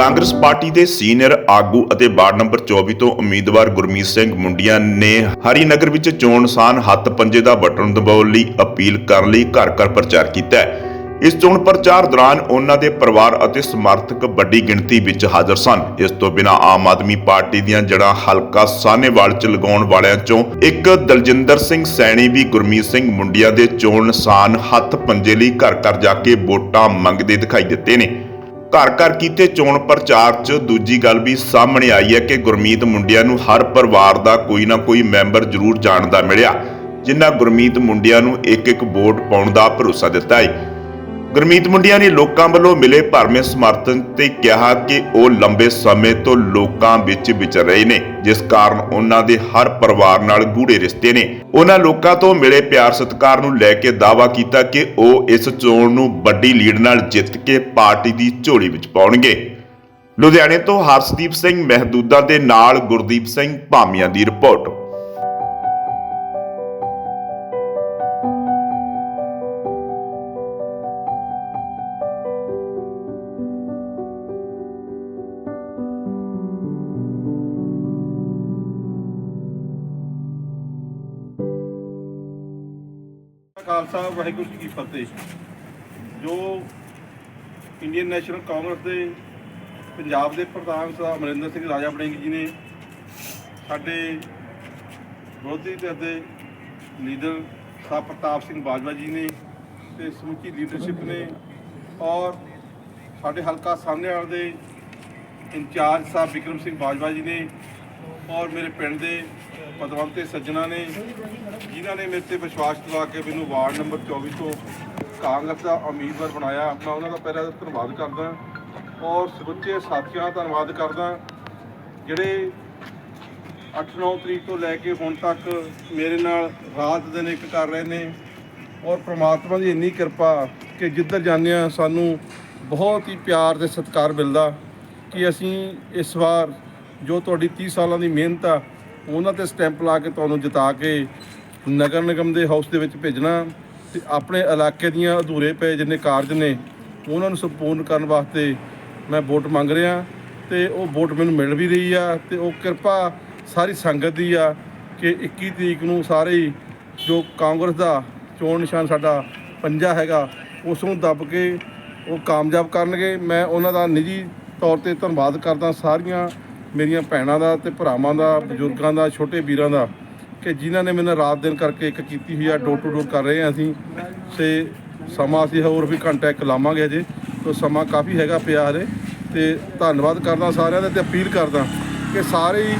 Congress party ਦੇ senior ਆਗੂ ਅਤੇ ਵਾਰਡ ਨੰਬਰ 24 ਤੋਂ ਉਮੀਦਵਾਰ ਗੁਰਮੀਤ ਸਿੰਘ ਮੁੰਡੀਆਂ ਨੇ ਹਰੀਨਗਰ ਵਿੱਚ ਚੋਣ ਨਿਸ਼ਾਨ ਹੱਥ ਪੰਜੇ ਦਾ ਬਟਨ ਦਬਾਉਣ ਲਈ ਅਪੀਲ ਕਰਨ ਲਈ ਘਰ ਘਰ ਪ੍ਰਚਾਰ ਕੀਤਾ ਇਸ ਚੋਣ ਪ੍ਰਚਾਰ ਦੌਰਾਨ ਉਹਨਾਂ ਦੇ ਪਰਿਵਾਰ ਅਤੇ ਸਮਰਥਕ ਵੱਡੀ ਗਿਣਤੀ ਵਿੱਚ ਹਾਜ਼ਰ ਸਨ। ਇਸ ਤੋਂ ਬਿਨਾਂ ਆਮ ਆਦਮੀ ਪਾਰਟੀ ਦੀਆਂ ਜੜ੍ਹਾਂ ਹਲਕਾ ਸਾਹਨੇਵਾਲ ਚ ਲਗਾਉਣ ਵਾਲਿਆਂ ਚੋਂ ਇੱਕ ਦਲਜਿੰਦਰ ਸਿੰਘ ਸੈਣੀ ਵੀ ਗੁਰਮੀਤ ਸਿੰਘ ਮੁੰਡੀਆਂ ਦੇ ਚੋਣ ਨਿਸ਼ਾਨ ਹੱਥ ਪੰਜੇ ਲਈ ਘਰ ਘਰ ਜਾ ਕੇ ਵੋਟਾਂ ਮੰਗਦੇ ਦਿਖਾਈ ਦਿੱਤੇ ਨੇ। ਘਰ ਘਰ ਕੀਤੇ ਚੋਣ ਪ੍ਰਚਾਰ 'ਚ ਦੂਜੀ ਗੱਲ ਵੀ ਸਾਹਮਣੇ ਆਈ ਹੈ ਕਿ ਗੁਰਮੀਤ ਮੁੰਡਿਆਂ ਨੂੰ ਹਰ ਪਰਿਵਾਰ ਦਾ ਕੋਈ ਨਾ ਕੋਈ ਮੈਂਬਰ ਜ਼ਰੂਰ ਜਾਣਦਾ ਮਿਲਿਆ, ਜਿਨ੍ਹਾਂ ਗੁਰਮੀਤ ਮੁੰਡਿਆਂ ਨੂੰ ਇੱਕ ਇੱਕ ਵੋਟ ਪਾਉਣ ਦਾ ਭਰੋਸਾ ਦਿੱਤਾ ਹੈ ਗੁਰਮੀਤ ਮੁੰਡਿਆਂ ਨੇ ਲੋਕਾਂ ਵੱਲੋਂ ਮਿਲੇ ਭਰਵੇਂ ਸਮਰਥਨ ਤੇ ਕਿਹਾ ਕਿ ਉਹ ਲੰਬੇ ਸਮੇਂ ਤੋਂ ਲੋਕਾਂ ਵਿੱਚ ਵਿਚਰ ਰਹੇ ਨੇ, ਜਿਸ ਕਾਰਨ ਉਹਨਾਂ ਦੇ ਹਰ ਪਰਿਵਾਰ ਨਾਲ ਗੂੜੇ ਰਿਸ਼ਤੇ ਨੇ। ਉਹਨਾਂ ਲੋਕਾਂ ਤੋਂ ਮਿਲੇ ਪਿਆਰ ਸਤਿਕਾਰ ਨੂੰ ਲੈ ਕੇ ਦਾਅਵਾ ਕੀਤਾ ਕਿ ਉਹ ਇਸ ਚੋਣ ਨੂੰ ਵੱਡੀ ਲੀਡ ਨਾਲ ਜਿੱਤ ਕੇ ਪਾਰਟੀ ਦੀ ਝੋਲੀ ਵਿੱਚ ਪਾਉਣਗੇ। ਲੁਧਿਆਣੇ ਤੋਂ ਹਰਸ਼ਦੀਪ ਸਿੰਘ ਮਹਿਦੂਦਾ ਦੇ ਨਾਲ ਗੁਰਦੀਪ ਸਿੰਘ ਭਾਮੀਆਂ ਦੀ ਰਿਪੋਰਟ। ਖਾਲਸਾ ਵਾਹਿਗੁਰੂ ਜੀ ਕੀ ਫਤਿਹ। ਜੋ ਇੰਡੀਅਨ ਨੈਸ਼ਨਲ ਕਾਂਗਰਸ ਦੇ ਪੰਜਾਬ ਦੇ ਪ੍ਰਧਾਨ ਸਾਹਿਬ ਅਮਰਿੰਦਰ ਸਿੰਘ ਰਾਜਾ ਬੜਿੰਗ ਜੀ ਨੇ ਸਾਡੇ ਵਿਰੋਧੀ ਧਿਰ ਦੇ ਲੀਡਰ ਸਾਹਿਬ ਪ੍ਰਤਾਪ ਸਿੰਘ ਬਾਜਵਾ ਜੀ ਨੇ ਤੇ ਸਮੁੱਚੀ ਲੀਡਰਸ਼ਿਪ ਨੇ ਔਰ ਸਾਡੇ ਹਲਕਾ ਸਾਹਮਣੇ ਵਾਲੇ ਦੇ ਇੰਚਾਰਜ ਸਾਹਿਬ ਵਿਕਰਮ ਸਿੰਘ ਬਾਜਵਾ ਜੀ ਨੇ ਔਰ ਮੇਰੇ ਪਿੰਡ ਦੇ ਪਦਵੰਤੇ ਸੱਜਣਾ ਨੇ, ਜਿਨ੍ਹਾਂ ਨੇ ਮੇਰੇ ਤੇ ਵਿਸ਼ਵਾਸ ਦਿਵਾ ਕੇ ਮੈਨੂੰ ਵਾਰਡ ਨੰਬਰ 24 ਤੋਂ ਕਾਂਗਰਸ ਦਾ ਉਮੀਦਵਾਰ ਬਣਾਇਆ। ਮੈਂ ਉਹਨਾਂ ਦਾ ਪਹਿਲਾਂ ਧੰਨਵਾਦ ਕਰਦਾ ਔਰ ਸਮੁੱਚੇ ਸਾਥੀਆਂ ਦਾ ਧੰਨਵਾਦ ਕਰਦਾ, ਜਿਹੜੇ 8-9 ਤਰੀਕ ਤੋਂ ਲੈ ਕੇ ਹੁਣ ਤੱਕ ਮੇਰੇ ਨਾਲ ਰਾਤ ਦਿਨ ਇੱਕ ਕਰ ਰਹੇ ਨੇ ਔਰ ਪ੍ਰਮਾਤਮਾ ਦੀ ਇੰਨੀ ਕਿਰਪਾ ਕਿ ਜਿੱਧਰ ਜਾਂਦੇ ਆ ਸਾਨੂੰ ਬਹੁਤ ਹੀ ਪਿਆਰ ਤੇ ਸਤਿਕਾਰ ਮਿਲਦਾ ਕਿ ਅਸੀਂ ਇਸ ਵਾਰ ਜੋ ਤੁਹਾਡੀ 30 ਸਾਲਾਂ ਦੀ ਮਿਹਨਤ ਆ ਉਹਨਾਂ ਤੇ ਸਟੈਂਪ ਲਾ ਕੇ ਤੁਹਾਨੂੰ ਜਿਤਾ ਕੇ ਨਗਰ ਨਿਗਮ ਦੇ ਹਾਊਸ ਦੇ ਵਿੱਚ ਭੇਜਣਾ ਤੇ ਆਪਣੇ ਇਲਾਕੇ ਦੀਆਂ ਅਧੂਰੇ ਪਏ ਜਿੰਨੇ ਕਾਰਜ ਨੇ, ਉਹਨਾਂ ਨੂੰ ਸੰਪੂਰਨ ਕਰਨ ਵਾਸਤੇ ਮੈਂ ਵੋਟ ਮੰਗ ਰਿਹਾ ਤੇ ਉਹ ਵੋਟ ਮੈਨੂੰ ਮਿਲ ਵੀ ਰਹੀ ਆ ਤੇ ਉਹ ਕਿਰਪਾ ਸਾਰੀ ਸੰਗਤ ਦੀ ਆ ਕਿ 21 ਤਰੀਕ ਨੂੰ ਸਾਰੇ ਹੀ ਜੋ ਕਾਂਗਰਸ ਦਾ ਚੋਣ ਨਿਸ਼ਾਨ ਸਾਡਾ ਪੰਜਾ ਹੈਗਾ ਉਸ ਨੂੰ ਦੱਬ ਕੇ ਉਹ ਕਾਮਯਾਬ ਕਰਨਗੇ। ਮੈਂ ਉਹਨਾਂ ਦਾ ਨਿੱਜੀ ਤੌਰ ਤੇ ਧੰਨਵਾਦ ਕਰਦਾ ਸਾਰੀਆਂ ਮੇਰੀਆਂ ਭੈਣਾਂ ਦਾ ਤੇ ਭਰਾਵਾਂ ਦਾ, ਬਜ਼ੁਰਗਾਂ ਦਾ, ਛੋਟੇ ਵੀਰਾਂ ਦਾ, ਕਿ ਜਿਨ੍ਹਾਂ ਨੇ ਮੈਨੂੰ ਰਾਤ ਦਿਨ ਕਰਕੇ ਇੱਕ ਕੀਤੀ ਹੋਈ ਆ, ਡੋਰ ਟੂ ਡੋਰ ਕਰ ਰਹੇ ਹਾਂ ਅਸੀਂ। ਤੇ ਸਮਾਂ ਅਸੀਂ ਹੋਰ ਵੀ ਘੰਟਾ ਇੱਕ ਲਾਵਾਂਗੇ ਅਜੇ ਤੋਂ ਸਮਾਂ ਕਾਫੀ ਹੈਗਾ ਪਿਆ ਹਲੇ ਤੇ ਧੰਨਵਾਦ ਕਰਦਾ ਸਾਰਿਆਂ ਦਾ ਤੇ ਅਪੀਲ ਕਰਦਾ ਕਿ ਸਾਰੇ ਹੀ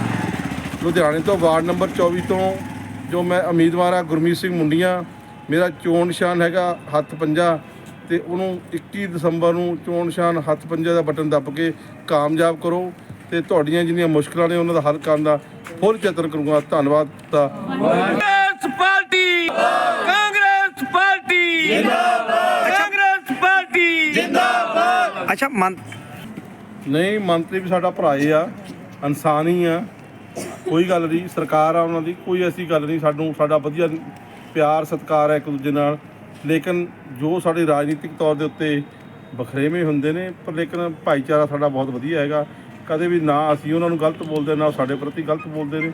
ਲੁਧਿਆਣੇ ਤੋਂ ਵਾਰਡ ਨੰਬਰ 24 ਤੋਂ ਜੋ ਮੈਂ ਉਮੀਦਵਾਰ ਆ, ਗੁਰਮੀਤ ਸਿੰਘ ਮੁੰਡੀਆਂ, ਮੇਰਾ ਚੋਣ ਨਿਸ਼ਾਨ ਹੈਗਾ ਹੱਥ ਪੰਜਾ, ਤੇ ਉਹਨੂੰ 21 ਦਸੰਬਰ ਨੂੰ ਚੋਣ ਨਿਸ਼ਾਨ ਹੱਥ ਪੰਜਾ ਦਾ ਬਟਨ ਦੱਬ ਕੇ ਕਾਮਯਾਬ ਕਰੋ। ਤੇ ਤੁਹਾਡੀਆਂ ਜਿੰਨੀਆਂ ਮੁਸ਼ਕਲਾਂ ਨੇ ਉਹਨਾਂ ਦਾ ਹੱਲ ਕਰਨ ਦਾ ਫੁੱਲ ਯਤਨ ਕਰੂੰਗਾ। ਧੰਨਵਾਦ ਦਾ ਕਾਂਗਰਸ ਪਾਰਟੀ ਕਾਂਗਰਸ ਪਾਰਟੀ ਜਿੰਦਾਬਾਦ। ਕਾਂਗਰਸ ਪਾਰਟੀ। ਜਿੰਦਾਬਾਦ। ਅੱਛਾ ਮਨ ਨਹੀਂ ਮੰਤਰੀ ਵੀ ਸਾਡਾ ਭਰਾ ਹੀ ਆ ਇਨਸਾਨ ਹੀ ਆ। ਕੋਈ ਗੱਲ ਨਹੀਂ ਸਰਕਾਰ ਆ ਉਹਨਾਂ ਦੀ ਕੋਈ ਐਸੀ ਗੱਲ ਨਹੀਂ ਸਾਨੂੰ ਸਾਡਾ ਵਧੀਆ ਪਿਆਰ ਸਤਿਕਾਰ ਹੈ ਇੱਕ ਦੂਜੇ ਨਾਲ। ਲੇਕਿਨ ਜੋ ਸਾਡੇ ਰਾਜਨੀਤਿਕ ਤੌਰ ਦੇ ਉੱਤੇ ਬਖਰੇਵੇਂ ਹੁੰਦੇ ਨੇ ਪਰ ਲੇਕਿਨ ਭਾਈਚਾਰਾ ਸਾਡਾ ਬਹੁਤ ਵਧੀਆ ਹੈਗਾ। ਕਦੇ ਵੀ ਨਾ ਅਸੀਂ ਉਹਨਾਂ ਨੂੰ ਗਲਤ ਬੋਲਦੇ, ਨਾ ਉਹ ਸਾਡੇ ਪ੍ਰਤੀ ਗਲਤ ਬੋਲਦੇ ਨੇ।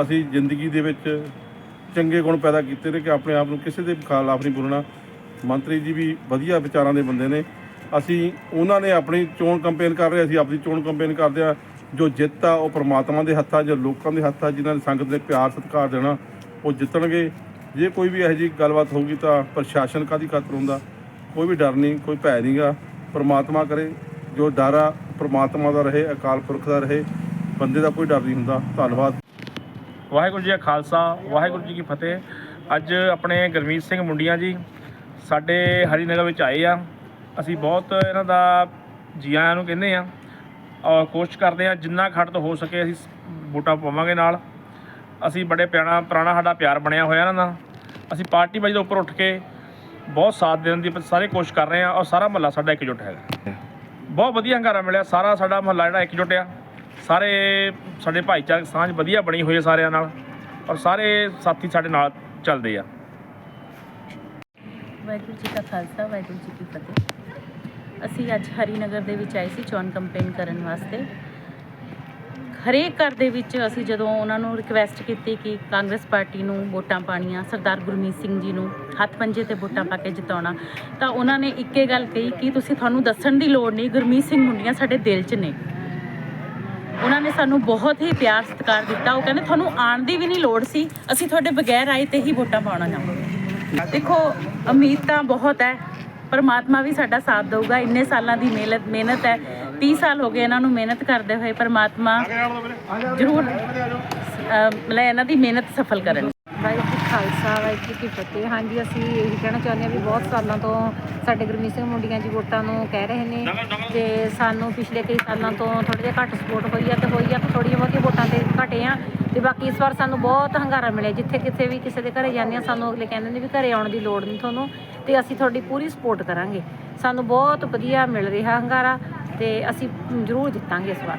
ਅਸੀਂ ਜ਼ਿੰਦਗੀ ਦੇ ਵਿੱਚ ਚੰਗੇ ਗੁਣ ਪੈਦਾ ਕੀਤੇ ਨੇ ਕਿ ਆਪਣੇ ਆਪ ਨੂੰ ਕਿਸੇ ਦੇ ਖਿਲਾਫ ਨਹੀਂ ਬੋਲਣਾ। ਮੰਤਰੀ ਜੀ ਵੀ ਵਧੀਆ ਵਿਚਾਰਾਂ ਦੇ ਬੰਦੇ ਨੇ। ਅਸੀਂ ਉਹਨਾਂ ਨੇ ਆਪਣੀ ਚੋਣ ਕੰਪੇਨ ਕਰ ਰਹੇ, ਅਸੀਂ ਆਪਣੀ ਚੋਣ ਕੰਪੇਨ ਕਰਦੇ ਆ ਜੋ ਜਿੱਤ ਆ, ਉਹ ਪ੍ਰਮਾਤਮਾ ਦੇ ਹੱਥਾਂ 'ਚ ਲੋਕਾਂ ਦੇ ਹੱਥਾਂ 'ਚ ਜਿਨ੍ਹਾਂ ਨੇ ਸੰਗਤ ਦੇ ਪਿਆਰ, ਸਤਿਕਾਰ ਦੇਣਾ, ਉਹ ਜਿੱਤਣਗੇ। ਜੇ ਕੋਈ ਵੀ ਇਹੋ ਜਿਹੀ ਗੱਲਬਾਤ ਹੋਊਗੀ ਤਾਂ ਪ੍ਰਸ਼ਾਸਨ ਕਾਦੀ ਖਾਤਰ ਹੁੰਦਾ? ਕੋਈ ਵੀ ਡਰ ਨਹੀਂ, ਕੋਈ ਭੈ ਨਹੀਂਗਾ ਪ੍ਰਮਾਤਮਾ ਕਰੇ। ਜੋ ਡਰ ਆ ਪ੍ਰਮਾਤਮਾ ਦਾ ਰਹੇ, ਅਕਾਲ ਪੁਰਖ ਦਾ ਰਹੇ, ਬੰਦੇ ਦਾ ਕੋਈ ਡਰ ਨਹੀਂ ਹੁੰਦਾ। ਧੰਨਵਾਦ। ਵਾਹਿਗੁਰੂ ਜੀ ਕਾ ਖਾਲਸਾ, ਵਾਹਿਗੁਰੂ ਜੀ ਕੀ ਫਤਿਹ। ਅੱਜ ਆਪਣੇ ਗੁਰਮੀਤ ਸਿੰਘ ਮੁੰਡੀਆਂ ਜੀ ਸਾਡੇ ਹਰੀਨਗਰ ਵਿੱਚ ਆਏ ਆ। ਅਸੀਂ ਬਹੁਤ ਇਹਨਾਂ ਦਾ ਜੀ ਆਇਆਂ ਨੂੰ ਕਹਿੰਦੇ ਆ ਔਰ ਕੋਸ਼ਿਸ਼ ਕਰਦੇ ਆ ਜਿੰਨਾ ਖੱਟ ਹੋ ਸਕੇ ਅਸੀਂ ਵੋਟਾਂ ਪਾਵਾਂਗੇ ਨਾਲ। ਅਸੀਂ ਬੜੇ ਪਿਆਣਾ, ਪੁਰਾਣਾ ਸਾਡਾ ਪਿਆਰ ਬਣਿਆ ਹੋਇਆ ਇਹਨਾਂ ਦਾ। ਅਸੀਂ ਪਾਰਟੀ ਵਾਈਜ਼ ਦੇ ਉੱਪਰ ਉੱਠ ਕੇ ਬਹੁਤ ਸਾਥ ਦੇਣ ਦੀ ਸਾਰੇ ਕੋਸ਼ਿਸ਼ ਕਰ ਰਹੇ ਆ ਔਰ ਸਾਰਾ ਮਹੱਲਾ ਸਾਡਾ ਇਕਜੁੱਟ ਹੈਗਾ। ਬਹੁਤ ਵਧੀਆ ਹੰਗਾਰਾ ਮਿਲਿਆ। ਸਾਰਾ ਸਾਡਾ ਮਹੱਲਾ ਜਿਹੜਾ ਇਕਜੁੱਟ ਆ। ਸਾਰੇ ਸਾਡੇ ਭਾਈਚਾਰਕ ਸਾਂਝ ਵਧੀਆ ਬਣੀ ਹੋਈ ਹੈ ਸਾਰਿਆਂ ਨਾਲ ਔਰ ਸਾਰੇ ਸਾਥੀ ਸਾਡੇ ਨਾਲ ਚੱਲਦੇ ਆ। ਵਾਹਿਗੁਰੂ ਜੀ ਕਾ ਖਾਲਸਾ, ਵਾਹਿਗੁਰੂ ਜੀ ਕੀ ਫਤਿਹ। ਅਸੀਂ ਅੱਜ ਹਰੀਨਗਰ ਦੇ ਵਿੱਚ ਆਏ ਸੀ ਚੋਣ ਕੰਪੇਨ ਕਰਨ ਵਾਸਤੇ। ਹਰੇਕ ਘਰ ਦੇ ਵਿੱਚ ਅਸੀਂ ਜਦੋਂ ਉਹਨਾਂ ਨੂੰ ਰਿਕਵੈਸਟ ਕੀਤੀ ਕਿ ਕਾਂਗਰਸ ਪਾਰਟੀ ਨੂੰ ਵੋਟਾਂ ਪਾਣੀਆਂ ਸਰਦਾਰ ਗੁਰਮੀਤ ਸਿੰਘ ਜੀ ਨੂੰ ਹੱਥ ਪੰਜੇ ਤੇ ਵੋਟਾਂ ਪਾ ਕੇ ਜਿਤਾਉਣਾ, ਤਾਂ ਉਹਨਾਂ ਨੇ ਇੱਕੇ ਗੱਲ ਕਹੀ ਕਿ ਤੁਸੀਂ ਤੁਹਾਨੂੰ ਦੱਸਣ ਦੀ ਲੋੜ ਨਹੀਂ, ਗੁਰਮੀਤ ਸਿੰਘ ਮੁੰਡੀਆਂ ਸਾਡੇ ਦਿਲ 'ਚ ਨੇ। ਉਹਨਾਂ ਨੇ ਸਾਨੂੰ ਬਹੁਤ ਹੀ ਪਿਆਰ ਸਤਿਕਾਰ ਦਿੱਤਾ। ਉਹ ਕਹਿੰਦੇ ਤੁਹਾਨੂੰ ਆਉਣ ਦੀ ਵੀ ਨਹੀਂ ਲੋੜ ਸੀ, ਅਸੀਂ ਤੁਹਾਡੇ ਬਗੈਰ ਆਏ ਤੇ ਹੀ ਵੋਟਾਂ ਪਾਉਣਾ ਚਾਹੁੰਦੇ ਦੇਖੋ, ਉਮੀਦ ਤਾਂ ਬਹੁਤ ਹੈ ਪਰਮਾਤਮਾ ਵੀ ਸਾਡਾ ਸਾਥ ਦਊਗਾ। ਇੰਨੇ ਸਾਲਾਂ ਦੀ ਮਿਹਨਤ ਮਿਹਨਤ ਹੈ। 30 ਸਾਲ ਹੋ ਗਏ ਇਹਨਾਂ ਨੂੰ ਮਿਹਨਤ ਕਰਦੇ ਹੋਏ ਪਰਮਾਤਮਾ ਜ਼ਰੂਰ ਮਤਲਬ ਇਹਨਾਂ ਦੀ ਮਿਹਨਤ ਸਫਲ ਕਰਨ। ਵਾਹਿਗੁਰੂ ਖਾਲਸਾ ਵਾਹਿਗੁਰੂ ਜੀ ਕੀ ਫਤਿਹ। ਹਾਂਜੀ ਅਸੀਂ ਇਹੀ ਕਹਿਣਾ ਚਾਹੁੰਦੇ ਹਾਂ ਵੀ ਬਹੁਤ ਸਾਲਾਂ ਤੋਂ ਸਾਡੇ ਗੁਰਮੀਤ ਸਿੰਘ ਮੁੰਡੀਆਂ ਜੀ ਵੋਟਾਂ ਨੂੰ ਕਹਿ ਰਹੇ ਨੇ ਤੇ ਸਾਨੂੰ ਪਿਛਲੇ ਕਈ ਸਾਲਾਂ ਤੋਂ ਥੋੜ੍ਹਾ ਜਿਹਾ ਘੱਟ ਸਪੋਰਟ ਹੋਈ ਆ ਤੇ ਹੋਈ ਆ ਤੇ ਥੋੜ੍ਹੀਆਂ ਬਹੁਤੀਆਂ ਵੋਟਾਂ ਤੇ ਘਟੇ ਆ। ਤੇ ਬਾਕੀ ਇਸ ਵਾਰ ਸਾਨੂੰ ਬਹੁਤ ਹੰਗਾਰਾ ਮਿਲਿਆ। ਜਿੱਥੇ ਕਿਤੇ ਵੀ ਕਿਸੇ ਦੇ ਘਰੇ ਜਾਂਦੇ ਆ ਸਾਨੂੰ ਅਗਲੇ ਕਹਿੰਦੇ ਨੇ ਵੀ ਘਰੇ ਆਉਣ ਦੀ ਲੋੜ ਨਹੀਂ ਤੁਹਾਨੂੰ ਤੇ ਅਸੀਂ ਤੁਹਾਡੀ ਪੂਰੀ ਸਪੋਰਟ ਕਰਾਂਗੇ। ਸਾਨੂੰ ਬਹੁਤ ਵਧੀਆ ਮਿਲ ਰਿਹਾ ਹੰਗਾਰਾ ਤੇ ਅਸੀਂ ਜ਼ਰੂਰ ਜਿੱਤਾਂਗੇ ਇਸ ਵਾਰ।